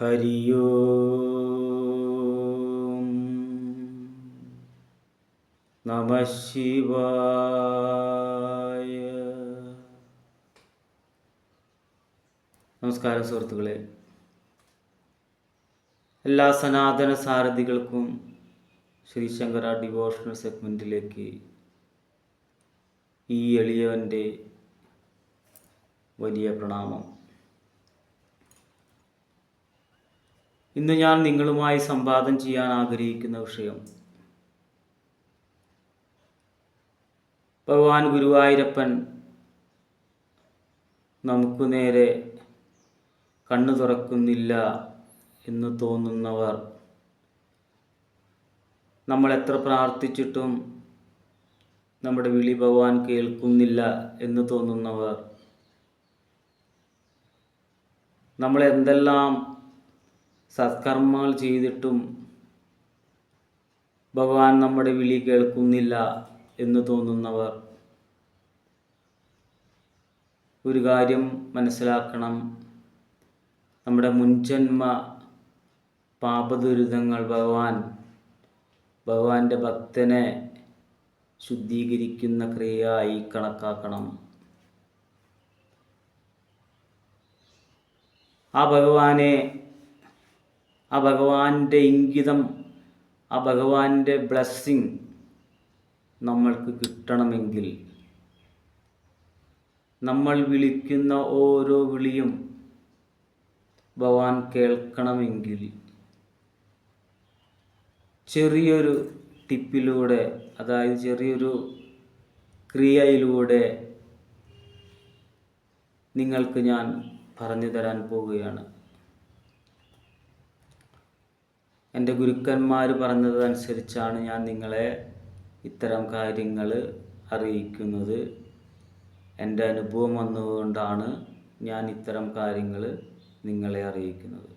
ഹരിയോ. നമ ശിവായ. നമസ്കാരം സുഹൃത്തുക്കളെ. എല്ലാ സനാതന സാരഥികൾക്കും ശ്രീശങ്കര ഡിവോഷണൽ സെഗ്മെന്റിലേക്ക് ഈ എളിയവന്റെ വലിയ പ്രണാമം. ഇന്ന് ഞാൻ നിങ്ങളുമായി സംവാദം ചെയ്യാൻ ആഗ്രഹിക്കുന്ന വിഷയം. ഭഗവാൻ ഗുരുവായൂരപ്പൻ നമുക്ക് നേരെ കണ്ണു തുറക്കുന്നില്ല എന്ന് തോന്നുന്നവർ നമ്മൾ എത്ര പ്രാർത്ഥിച്ചിട്ടും നമ്മുടെ വിളി ഭഗവാൻ കേൾക്കുന്നില്ല എന്ന് തോന്നുന്നവർ നമ്മൾ എന്തെല്ലാം സത്കർമ്മങ്ങൾ ചെയ്തിട്ടും ഭഗവാൻ നമ്മുടെ വിളി കേൾക്കുന്നില്ല എന്ന് തോന്നുന്നവർ ഒരു കാര്യം മനസ്സിലാക്കണം. നമ്മുടെ മുൻജന്മ പാപദുരിതങ്ങൾ ഭഗവാൻ ഭഗവാന്റെ ഭക്തനെ ശുദ്ധീകരിക്കുന്ന ക്രിയയായി കണക്കാക്കണം. ആ ഭഗവാനെ ആ ഭഗവാന്റെ ഇംഗിതം ആ ഭഗവാന്റെ ബ്ലെസ്സിങ് നമ്മൾക്ക് കിട്ടണമെങ്കിൽ നമ്മൾ വിളിക്കുന്ന ഓരോ വിളിയും ഭഗവാൻ കേൾക്കണമെങ്കിൽ ചെറിയൊരു ടിപ്പിലൂടെ അതായത് ചെറിയൊരു ക്രിയയിലൂടെ നിങ്ങൾക്ക് ഞാൻ പറഞ്ഞു തരാൻ പോവുകയാണ്. എന്റെ ഗുരുക്കന്മാർ പറഞ്ഞതനുസരിച്ചാണ് ഞാൻ നിങ്ങളെ ഇത്തരം കാര്യങ്ങൾ അറിയിക്കുന്നത്. എന്റെ അനുഭവം വന്നതുകൊണ്ടാണ് ഞാൻ ഇത്തരം കാര്യങ്ങൾ നിങ്ങളെ അറിയിക്കുന്നത്.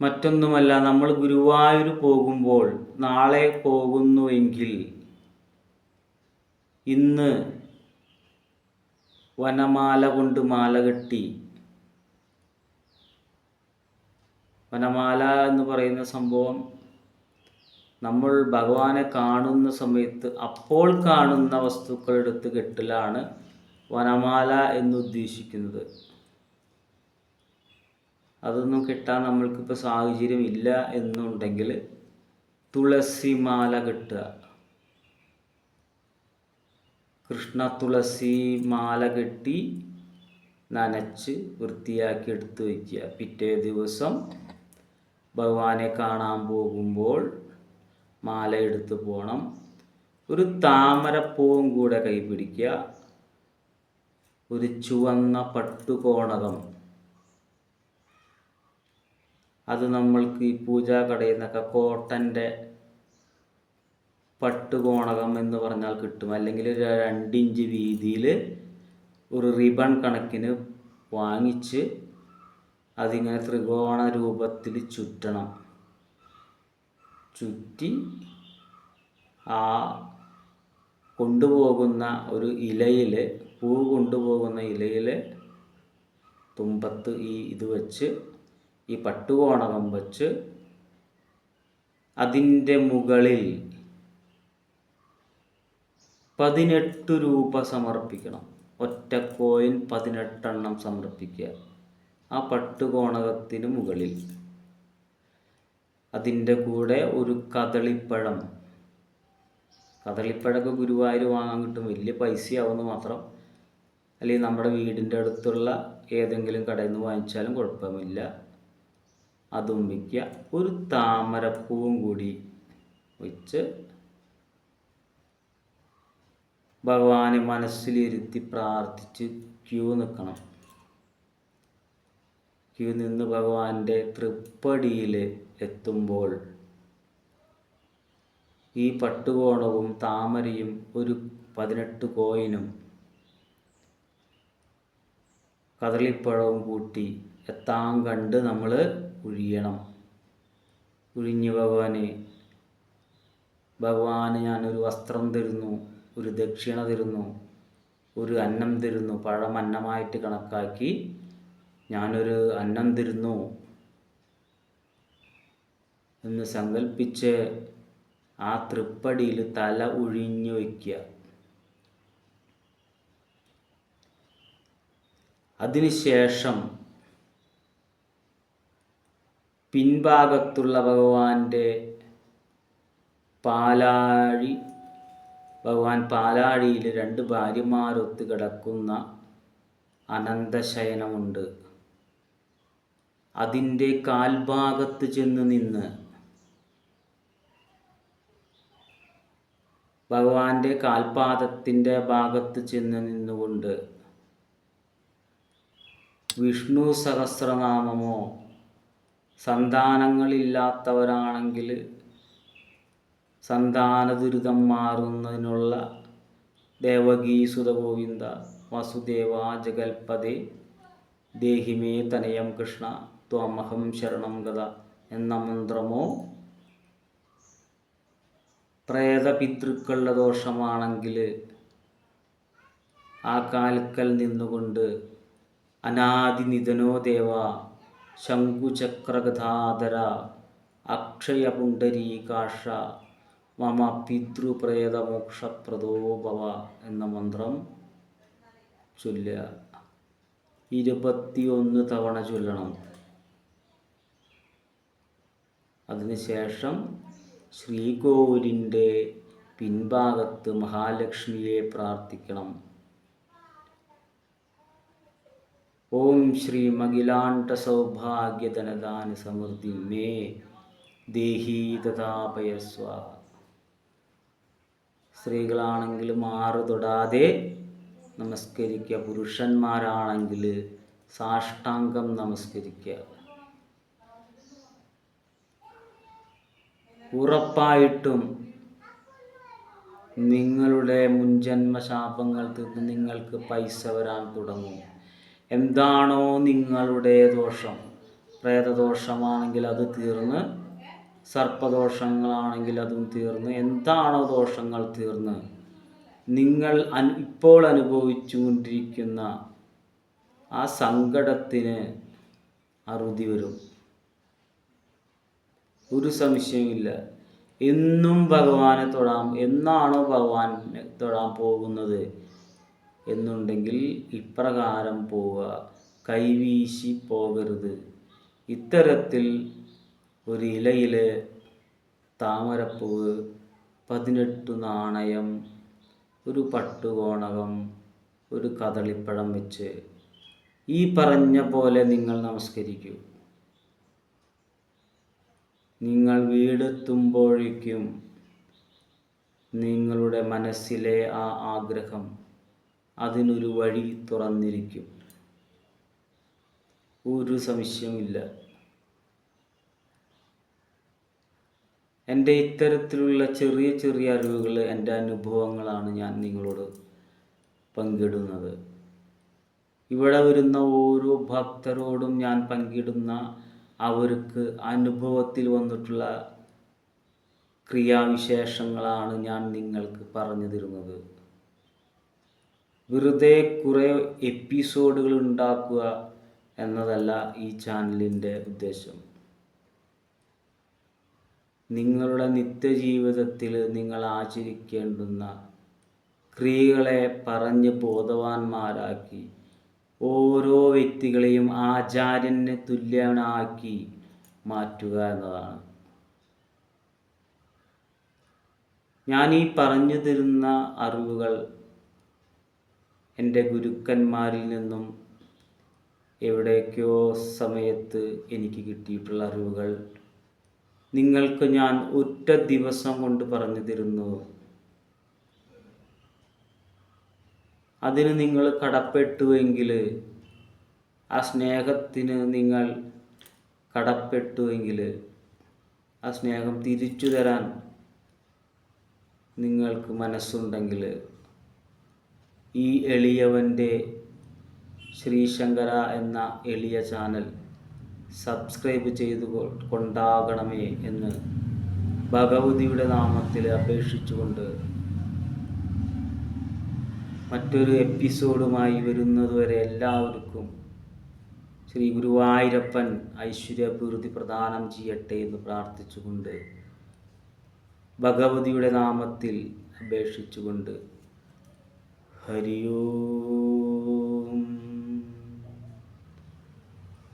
മറ്റൊന്നുമല്ല നമ്മൾ ഗുരുവായൂർ പോകുമ്പോൾ നാളെ പോകുന്നുവെങ്കിൽ ഇന്ന് വനമാല കൊണ്ട് മാല കെട്ടി വനമാല എന്ന് പറയുന്ന സംഭവം നമ്മൾ ഭഗവാനെ കാണുന്ന സമയത്ത് അപ്പോൾ കാണുന്ന വസ്തുക്കളെടുത്ത് കെട്ടലാണ് വനമാല എന്നുദ്ദേശിക്കുന്നത്. അതൊന്നും കിട്ടാൻ നമ്മൾക്കിപ്പോൾ സാഹചര്യം ഇല്ല എന്നുണ്ടെങ്കിൽ തുളസിമാല കെട്ടുക. കൃഷ്ണ തുളസി മാല കെട്ടി നനച്ച് വൃത്തിയാക്കി എടുത്തു വയ്ക്കുക. പിറ്റേ ദിവസം ഭഗവാനെ കാണാൻ പോകുമ്പോൾ മാല എടുത്ത് പോകണം ഒരു താമരപ്പൂവും കൂടെ കൈപിടിക്കുക ഒരു ചുവന്ന പട്ടുകോണകം. അത് നമ്മൾക്ക് ഈ പൂജാ കടയിൽ നിന്നൊക്കെ കോട്ടന്റെ പട്ടുകോണകം എന്ന് പറഞ്ഞാൽ കിട്ടും. അല്ലെങ്കിൽ ഒരു രണ്ടിഞ്ച് വീതിയിൽ ഒരു റിബൺ കണക്കിന് വാങ്ങിച്ച് അതിങ്ങനെ ത്രികോണ രൂപത്തിൽ ചുറ്റണം. ചുറ്റി ആ കൊണ്ടുപോകുന്ന ഒരു ഇലയിൽ പൂ കൊണ്ടുപോകുന്ന ഇലയിൽ തുമ്പത്ത് ഈ ഇത് വെച്ച് ഈ പട്ടുകോണകം വെച്ച് അതിന്റെ മുകളിൽ പതിനെട്ട് രൂപ സമർപ്പിക്കണം. ഒറ്റ കോയിൻ പതിനെട്ടെണ്ണം സമർപ്പിക്കുക. ആ പട്ടുകോണകത്തിന് മുകളിൽ. അതിന്റെ കൂടെ ഒരു കദളിപ്പഴം. കദളിപ്പഴമൊക്കെ ഗുരുവായൂർ വാങ്ങാൻ കിട്ടും. വലിയ പൈസയാവുമെന്ന് മാത്രം. അല്ലെങ്കിൽ നമ്മുടെ വീടിന്റെ അടുത്തുള്ള ഏതെങ്കിലും കടയിൽ നിന്ന് വാങ്ങിച്ചാലും കുഴപ്പമില്ല. അതും വയ്ക്കുക ഒരു താമരപ്പൂവും കൂടി വെച്ച് ഭഗവാനെ മനസ്സിലിരുത്തി പ്രാർത്ഥിച്ച് ക്യൂ നിൽക്കണം. ക്യൂ നിന്ന് ഭഗവാന്റെ തൃപ്പടിയിൽ എത്തുമ്പോൾ ഈ പട്ടുകോണവും താമരയും ഒരു പതിനെട്ട് കോയിനും കദളിപ്പഴവും കൂട്ടി എത്താൻ കണ്ട് നമ്മൾ ഉഴിയണം. ഉഴിഞ്ഞ് ഭഗവാനെ ഭഗവാന് ഞാനൊരു വസ്ത്രം തരുന്നു ഒരു ദക്ഷിണ തരുന്നു ഒരു അന്നം തരുന്നു പഴം അന്നമായിട്ട് കണക്കാക്കി ഞാനൊരു അന്നം തരുന്നു എന്ന് സങ്കല്പിച്ച് ആ തൃപ്പടിയിൽ തല ഒഴിഞ്ഞു വയ്ക്കുക. അതിനുശേഷം പിൻഭാഗത്തുള്ള ഭഗവാന്റെ പാലാഴി ഭഗവാൻ പാലാഴിയിൽ രണ്ട് ഭാര്യമാരൊത്ത് കിടക്കുന്ന അനന്തശയനമുണ്ട്. അതിന്റെ കാൽഭാഗത്ത് ചെന്ന് നിന്ന്. ഭഗവാന്റെ കാൽപാദത്തിന്റെ ഭാഗത്ത് ചെന്ന് നിന്നുകൊണ്ട് വിഷ്ണു സഹസ്രനാമമോ സന്താനങ്ങളില്ലാത്തവരാണെങ്കിൽ സന്താന ദുരിതം മാറുന്നതിനുള്ള ദേവകീ സുതഗോവിന്ദ വസുദേവ ജഗൽപതി ദേഹിമേ തനയം കൃഷ്ണ. ത്വമഹം ശരണം ഗത എന്ന മന്ത്രമോ? പ്രേതപിതൃക്കളുടെ ദോഷമാണെങ്കിൽ ആ കാൽക്കൽ നിന്നുകൊണ്ട് അനാദിനിധനോ ദേവ ശംഖുചക്രഗധാധര അക്ഷയപുണ്ടരീകാഷ മമ പിതൃപ്രേതമോക്ഷപ്രദോഭവ എന്ന മന്ത്രം ചൊല്ലുക. ഇരുപത്തിയൊന്ന് തവണ ചൊല്ലണം. അതിനുശേഷം ശ്രീകോവിലിന്റെ പിൻഭാഗത്ത് മഹാലക്ഷ്മിയെ പ്രാർത്ഥിക്കണം. ഓം ശ്രീ മകിലാണ്ട സൗഭാഗ്യധനദാന സമൃദ്ധി മേ ദേഹി തഥാപയസ്വ സ്ത്രീകളാണെങ്കിലും ആറ് തൊടാതെ നമസ്കരിക്കുക. പുരുഷന്മാരാണെങ്കിൽ സാഷ്ടാംഗം നമസ്കരിക്കുക. ഉറപ്പായിട്ടും നിങ്ങളുടെ മുൻജന്മ ശാപങ്ങൾ തീർന്ന് നിങ്ങൾക്ക് പൈസ വരാൻ തുടങ്ങും. എന്താണോ നിങ്ങളുടെ ദോഷം. പ്രേതദോഷമാണെങ്കിൽ അത് തീർന്ന് സർപ്പദോഷങ്ങളാണെങ്കിൽ അതും തീർന്ന് എന്താണോ ദോഷങ്ങൾ തീർന്ന്. നിങ്ങൾ അനു ഇപ്പോൾ അനുഭവിച്ചുകൊണ്ടിരിക്കുന്ന ആ സങ്കടത്തിന് അറുതി വരും. ഒരു സംശയമില്ല എന്നും ഭഗവാനെ തൊഴാം എന്നാണോ ഭഗവാനെ തൊഴാൻ പോകുന്നത്? എന്നുണ്ടെങ്കിൽ ഇപ്രകാരം പോവുക. കൈവീശി പോകരുത്. ഇത്തരത്തിൽ ഒരു ഇലയിൽ താമരപ്പൂവ് പതിനെട്ട് നാണയം ഒരു പട്ടുകോണകം ഒരു കദളിപ്പഴം വെച്ച് ഈ പറഞ്ഞ പോലെ നിങ്ങൾ നമസ്കരിക്കൂ. നിങ്ങൾ വീടെത്തുമ്പോഴേക്കും നിങ്ങളുടെ മനസ്സിലെ ആ ആഗ്രഹം അതിനൊരു വഴി തുറന്നിരിക്കും. ഒരു സംശയമില്ല എന്റെ ഇത്തരത്തിലുള്ള ചെറിയ ചെറിയ അറിവുകൾ എന്റെ അനുഭവങ്ങളാണ് ഞാൻ നിങ്ങളോട് പങ്കിടുന്നത്. ഇവിടെ വരുന്ന ഓരോ ഭക്തരോടും ഞാൻ പങ്കിടുന്ന അവർക്ക് അനുഭവത്തിൽ വന്നിട്ടുള്ള ക്രിയാവിശേഷങ്ങളാണ് ഞാൻ നിങ്ങൾക്ക് പറഞ്ഞു തരുന്നത്. വെറുതെ കുറേ എപ്പിസോഡുകൾ ഉണ്ടാക്കുക എന്നതല്ല ഈ ചാനലിന്റെ ഉദ്ദേശം. നിങ്ങളുടെ നിത്യജീവിതത്തിൽ നിങ്ങൾ ആചരിക്കേണ്ടുന്ന ക്രിയകളെ പറഞ്ഞ് ബോധവാന്മാരാക്കി ഓരോ വ്യക്തികളെയും ആചാര്യന് തുല്യനാക്കി മാറ്റുക എന്നതാണ്. ഞാൻ ഈ പറഞ്ഞു തരുന്ന അറിവുകൾ എന്റെ ഗുരുക്കന്മാരിൽ നിന്നും എവിടേക്കോ സമയത്ത് എനിക്ക് കിട്ടിയിട്ടുള്ള അറിവുകൾ. നിങ്ങൾക്ക് ഞാൻ ഒറ്റ ദിവസം കൊണ്ട് പറഞ്ഞു തരുന്നു. അതിന് നിങ്ങൾ കടപ്പെട്ടുവെങ്കിൽ ആ സ്നേഹത്തിന് നിങ്ങൾ കടപ്പെട്ടുവെങ്കിൽ ആ സ്നേഹം തിരിച്ചു തരാൻ നിങ്ങൾക്ക് മനസ്സുണ്ടെങ്കിൽ ഈ എളിയവന്റെ ശ്രീശങ്കര എന്ന എളിയ ചാനൽ സബ്സ്ക്രൈബ് ചെയ്തു കൊണ്ടാകണമേ എന്ന് ഭഗവതിയുടെ നാമത്തിൽ അപേക്ഷിച്ചുകൊണ്ട് മറ്റൊരു എപ്പിസോഡുമായി വരുന്നതുവരെ എല്ലാവർക്കും ശ്രീ ഗുരുവായൂരപ്പൻ ഐശ്വര്യാഭിവൃദ്ധി പ്രദാനം ചെയ്യട്ടെ എന്ന് പ്രാർത്ഥിച്ചുകൊണ്ട് ഭഗവതിയുടെ നാമത്തിൽ അപേക്ഷിച്ചുകൊണ്ട് ഹരിയോം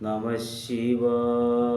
നമ ശിവായ